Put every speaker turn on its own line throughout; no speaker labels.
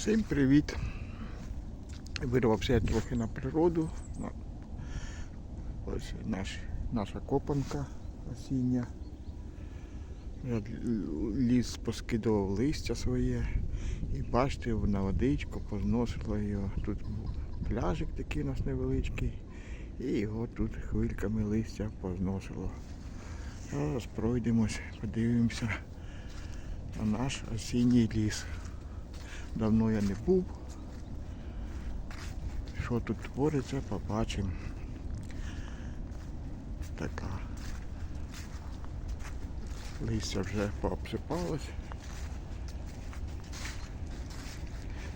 Всім привіт! Вирвався я трохи на природу. Ось наш, наша копанка осіння. Ліс поскидував листя своє. І бачите, на водичку позносило його. Тут пляжик такий у нас невеличкий. І його тут хвильками листя позносило. Зараз пройдемось, подивимося на наш осінній ліс. Давно я не був. Що тут твориться, побачимо. Така. Листя вже пообсипалось.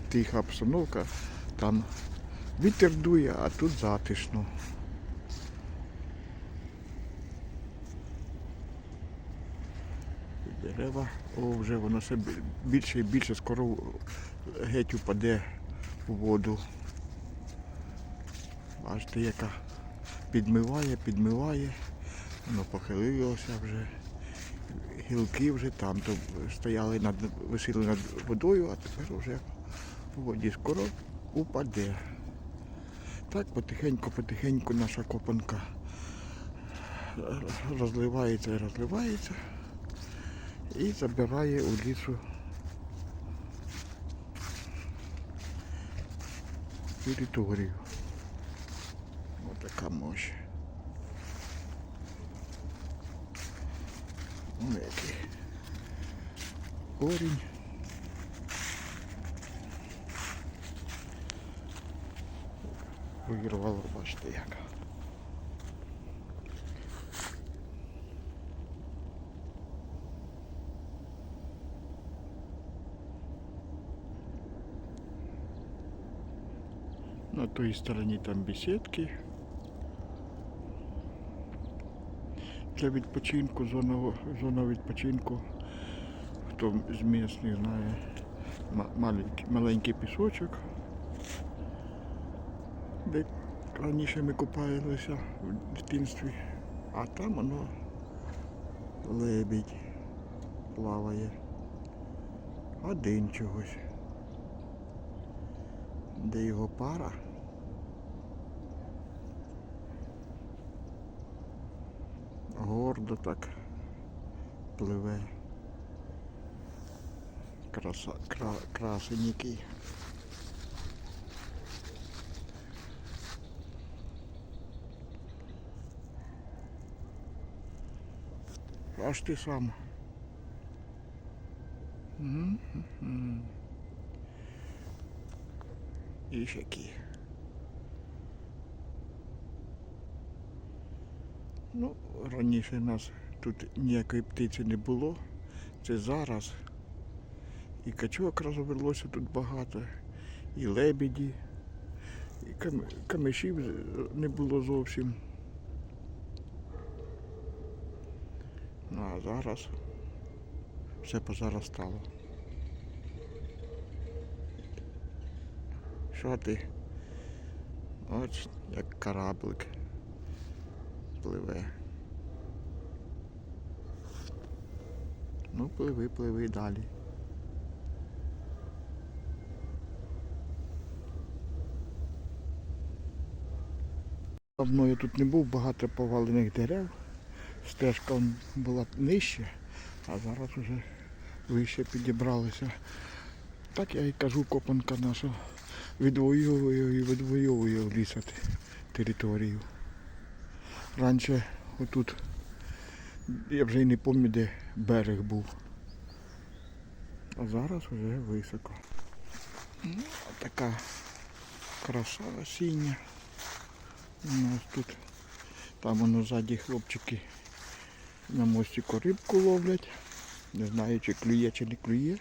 Тиха обстановка. Там вітер дує, а тут затишно. Дерева, о, вже воно все більше і більше скоро геть упаде у воду. Бачите, яка підмиває, підмиває, воно похилилося вже. Гілки вже там то стояли над, висіли над водою, а тепер вже у воді скоро упаде. Так потихеньку-потихеньку наша копанка розливається і розливається і забирає у лісу територію. Ось така мощь. Ну, який корінь. Вирвало, бачите як. На той стороні там беседки. Для відпочинку, зона, зона відпочинку. Хто з місних знає. Маленький, маленький пісочок. Де раніше ми купалися в дитинстві. А там воно лебідь плаває. Один чогось. Де його пара? Гордо так пливе. Краса, кра, красень який. Аж ти сам. Мгм. І ж які. Ну, раніше нас тут ніякої птиці не було. Це зараз. І качок розвелося тут багато, і лебеді, і кам- камишів з- не було зовсім. Ну а зараз все позаростало. Що ти? Ось як кораблик пливе. Ну, пливи, пливи далі. Давно я тут не був, багато повалених дерев. Стежка була нижче, а зараз вже вище підібралися. Так я і кажу, копанка наша відвоює і відвоює ліса територію. Раніше отут, я вже й не пам'ятаю, де берег був. А зараз вже високо. Ну, така краса осіння. У нас тут, там воно ззаді хлопчики на мостику рибку ловлять. Не знаю, чи клює, чи не клює.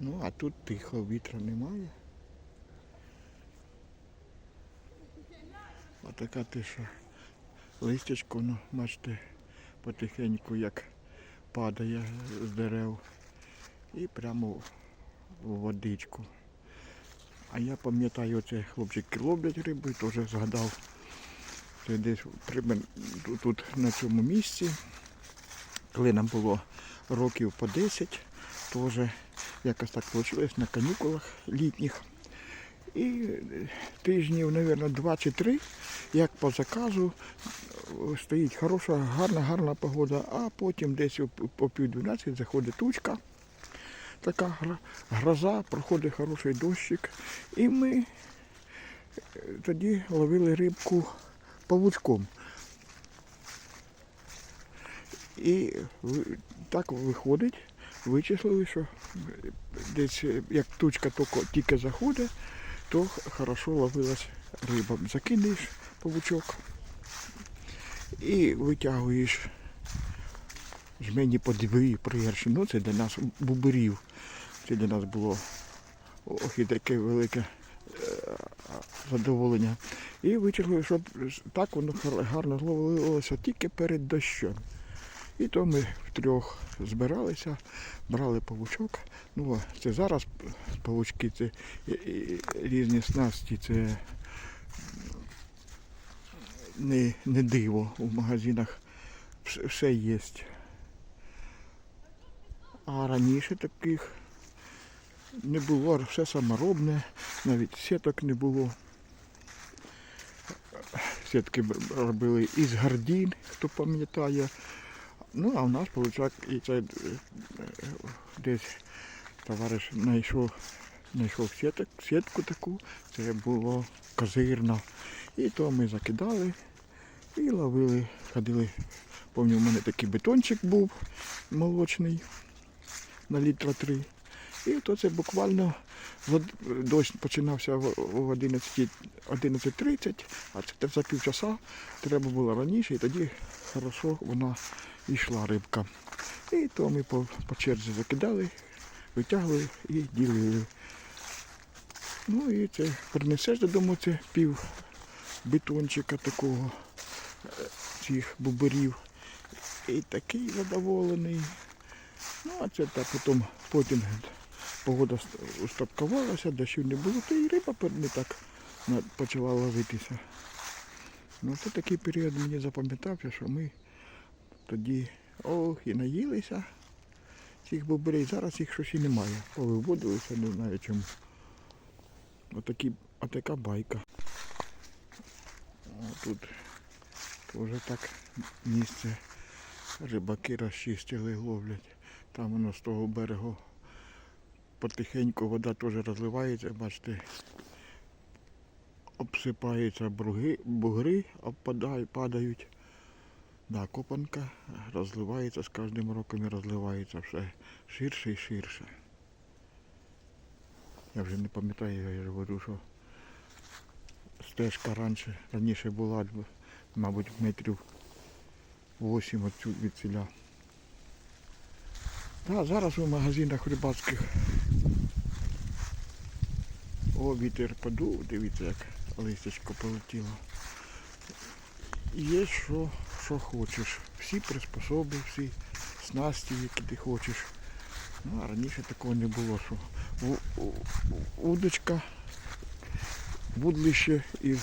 Ну, а тут тихо, вітру немає. Отака тиша. Листячко, ну, бачите, потихеньку як падає з дерев. І прямо в водичку. А я пам'ятаю, оце хлопчики ловлять рибу, і теж згадав. Це десь тут, на цьому місці, коли нам було років по 10, теж якось так вийшло на канікулах літніх. І тижнів, мабуть, два чи три, як по заказу, стоїть хороша, гарна, гарна погода, а потім десь по пів 12 заходить тучка, така гроза, проходить хороший дощик. І ми е, тоді ловили рибку павучком. І так виходить, вичислили, що десь е, як тучка тільки, заходить, то хорошо ловилась риба. Закидаєш павучок і витягуєш жмені по дві пригорші. Ну це для нас бубирів. Це для нас було ох і таке велике е, задоволення. І витягли, щоб так воно гарно зловилося тільки перед дощем. І то ми втрьох збиралися, брали павучок. Ну, це зараз павучки, це різні снасті, це не, не диво. У магазинах все є. А раніше таких не було, все саморобне, навіть сіток не було. Сітки робили із гардін, хто пам'ятає. Ну, а в нас, виходить, і е, десь товариш знайшов, знайшов сіток, сітку таку, це було козирно. І то ми закидали і ловили, ходили. Пам'ятаю, у мене такий бетончик був молочний на літра три. І то це буквально дощ починався в в 11 11.30, а це за півчаса треба було раніше, і тоді хорошо вона йшла рибка. І то ми по, по черзі закидали, витягли і ділили. Ну і це принесеш додому це пів бетончика такого, е, цих буберів. І такий задоволений. Ну, а це так потім, потім погода ст- устаткувалася, дощів не було, то і риба не так почала ловитися. Ну, це такий період мені запам'ятався, що ми тоді ох і наїлися цих бобрей. Зараз їх щось і немає. Повиводилися, не знаю чому. Отакі, отака байка. А тут вже так місце рибаки розчистили, ловлять. Там воно з того берегу потихеньку вода теж розливається, бачите, обсипаються бруги, бугри, обпадають, падають. Да, копанка розливається, з кожним роком і розливається все ширше і ширше. Я вже не пам'ятаю, я ж говорю, що стежка раніше, раніше була, мабуть, метрів 8 от від ціля. Да, зараз у магазинах рибацьких. О, вітер подув, дивіться, як листячко полетіло. Є що, що хочеш. Всі приспособи, всі снасті, які ти хочеш. Ну, а раніше такого не було, що удочка, будлище із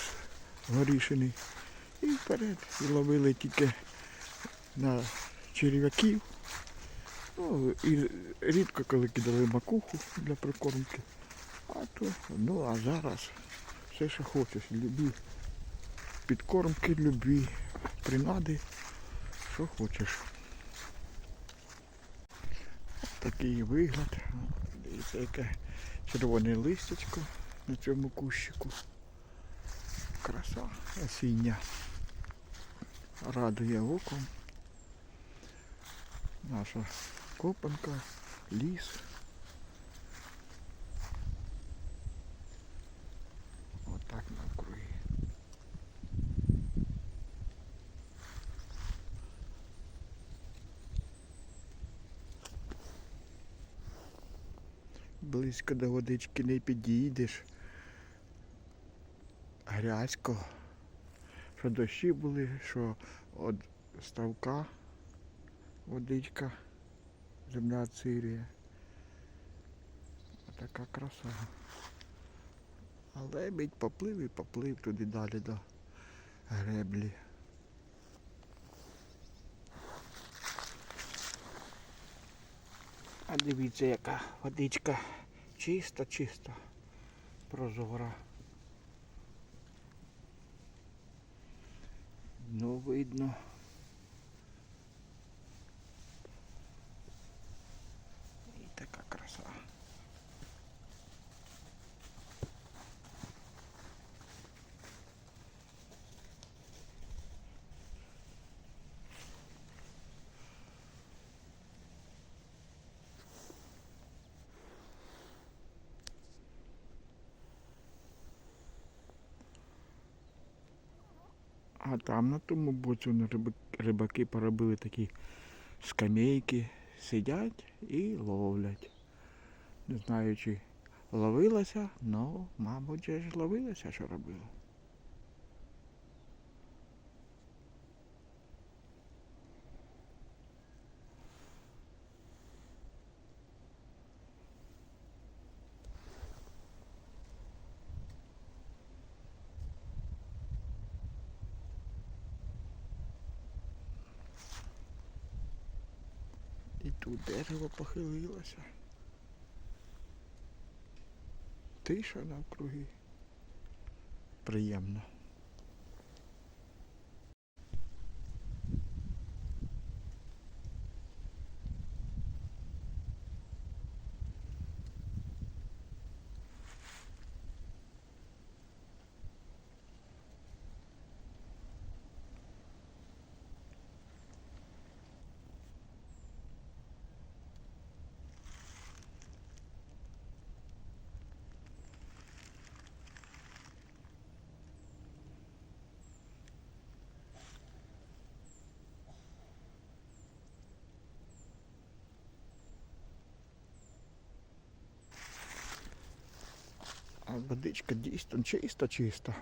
горішини. І вперед. І ловили тільки на черв'яків. Ну, і рідко коли кидали макуху для прикормки. А то, ну а зараз все, що хочеш, любі підкормки, любі принади, що хочеш. Такий вигляд. Дивіться, яке червоне листячко на цьому кущику. Краса осіння. Радує оком. Наша копанка, ліс. Отак навкруги. Близько до водички не підійдеш. Грязько. Що дощі були, що від ставка водичка, земля цирія. Така краса. А лебідь поплив і поплив туди далі до греблі. А дивіться, яка водичка чиста, чиста, прозора. Ну, видно. І така краса. А там на тому боці вони рибаки поробили такі скамейки, сидять і ловлять. Не знаю, чи ловилася, але, мабуть, ж ловилася, що робили. І тут дерево похилилося. Тиша навкруги. Приємно. Водичка дійсно чиста, чиста.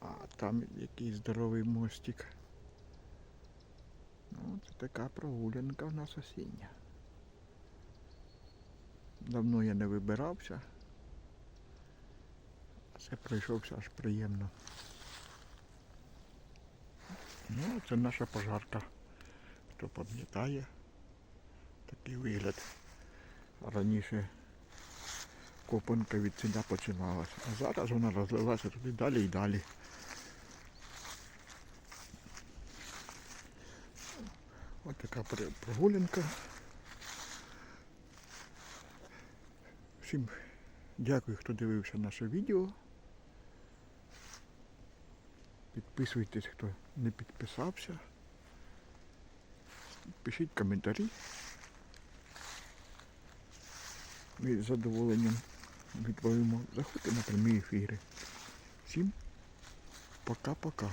А там якийсь здоровий мостик. Ну, це така прогулянка в нас осіння. Давно я не вибирався. Це пройшовся аж приємно. Ну, це наша пожарка. Хто пам'ятає, такий вигляд. Раніше копанка від сюди починалася. А зараз вона розлилася туди далі і далі. Ось така прогулянка. Всім дякую, хто дивився наше відео. Підписуйтесь, хто не підписався. Пишіть коментарі. Ми з задоволенням відповімо. Заходьте на прямі ефіри. Всім пока-пока.